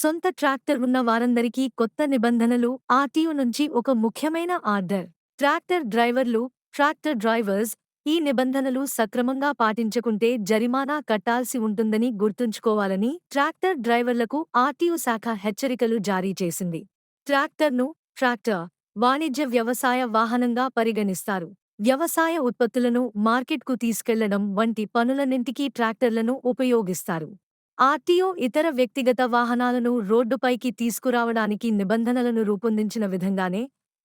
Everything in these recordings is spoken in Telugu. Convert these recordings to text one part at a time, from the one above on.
సొంత ట్రాక్టర్ ఉన్న వారందరికీ కొత్త నిబంధనలు ఆర్టీఓ నుంచి ఒక ముఖ్యమైన ఆర్డర్. ట్రాక్టర్ డ్రైవర్లు ట్రాక్టర్ డ్రైవర్స్ ఈ నిబంధనలు సక్రమంగా పాటించకుంటే జరిమానా కట్టాల్సి ఉంటుందని గుర్తుంచుకోవాలని ట్రాక్టర్ డ్రైవర్లకు ఆర్టీఓ శాఖ హెచ్చరికలు జారీ చేసింది. ట్రాక్టర్ను ట్రాక్టర్ వాణిజ్య వ్యవసాయ వాహనంగా పరిగణిస్తారు. వ్యవసాయ ఉత్పత్తులను మార్కెట్కు తీసుకెళ్ళడం వంటి పనులన్నింటికీ ట్రాక్టర్లను ఉపయోగిస్తారు. ఆర్టీఓ ఇతర వ్యక్తిగత వాహనాలను రోడ్డుపైకి తీసుకురావడానికి నిబంధనలను రూపొందించిన విధంగానే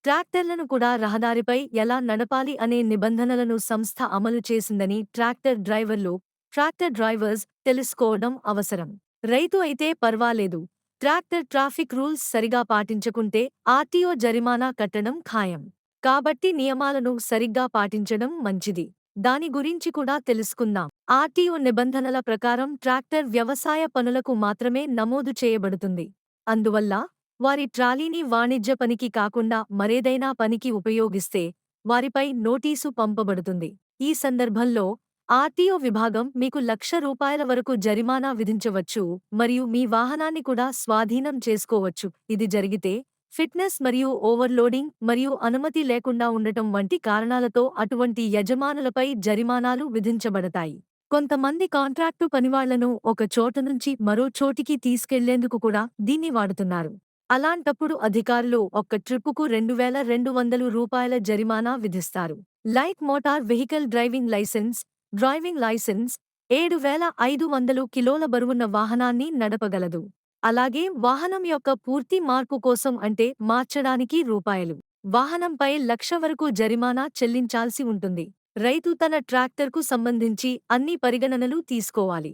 ట్రాక్టర్లను కూడా రహదారిపై ఎలా నడపాలి అనే నిబంధనలను సంస్థ అమలు చేసిందని ట్రాక్టర్ డ్రైవర్లు ట్రాక్టర్ డ్రైవర్స్ తెలుసుకోవడం అవసరం. రైతు అయితే పర్వాలేదు. ట్రాక్టర్ ట్రాఫిక్ రూల్స్ సరిగా పాటించకుంటే ఆర్టీఓ జరిమానా కట్టడం ఖాయం. కాబట్టి నియమాలను సరిగ్గా పాటించడం మంచిది. దాని గురించి కూడా తెలుసుకుందాం. ఆర్టీఓ నిబంధనల ప్రకారం ట్రాక్టర్ వ్యవసాయ పనులకు మాత్రమే నమోదు చేయబడుతుంది. అందువల్ల వారి ట్రాలీని వాణిజ్య పనికి కాకుండా మరేదైనా పనికి ఉపయోగిస్తే వారిపై నోటీసు పంపబడుతుంది. ఈ సందర్భంలో ఆర్టీఓ విభాగం మీకు లక్ష రూపాయల వరకు జరిమానా విధించవచ్చు మరియు మీ వాహనాన్ని కూడా స్వాధీనం చేసుకోవచ్చు. ఇది జరిగితే ఫిట్నెస్ మరియు ఓవర్లోడింగ్ మరియు అనుమతి లేకుండా ఉండటం వంటి కారణాలతో అటువంటి యజమానులపై జరిమానాలు విధించబడతాయి. కొంతమంది కాంట్రాక్టు పనివాళ్ళను ఒక చోట నుంచి మరో చోటికి తీసుకెళ్ళేందుకు కూడా దీన్ని వాడుతున్నారు. అలాంటప్పుడు అధికారులు ఒక్క ట్రిప్పుకు రెండు వేల రెండు వందలు రూపాయల జరిమానా విధిస్తారు. Light motor vehicle driving licence driving licence ఏడు వేల ఐదు వందలు కిలోల బరువున్న వాహనాన్ని నడపగలదు. అలాగే వాహనం యొక్క పూర్తి మార్పు కోసం అంటే మార్చడానికి రూపాయలు. వాహనంపై లక్ష వరకు జరిమానా చెల్లించాల్సి ఉంటుంది. రైతు తన ట్రాక్టర్కు సంబంధించి అన్ని పరిగణనలు తీసుకోవాలి.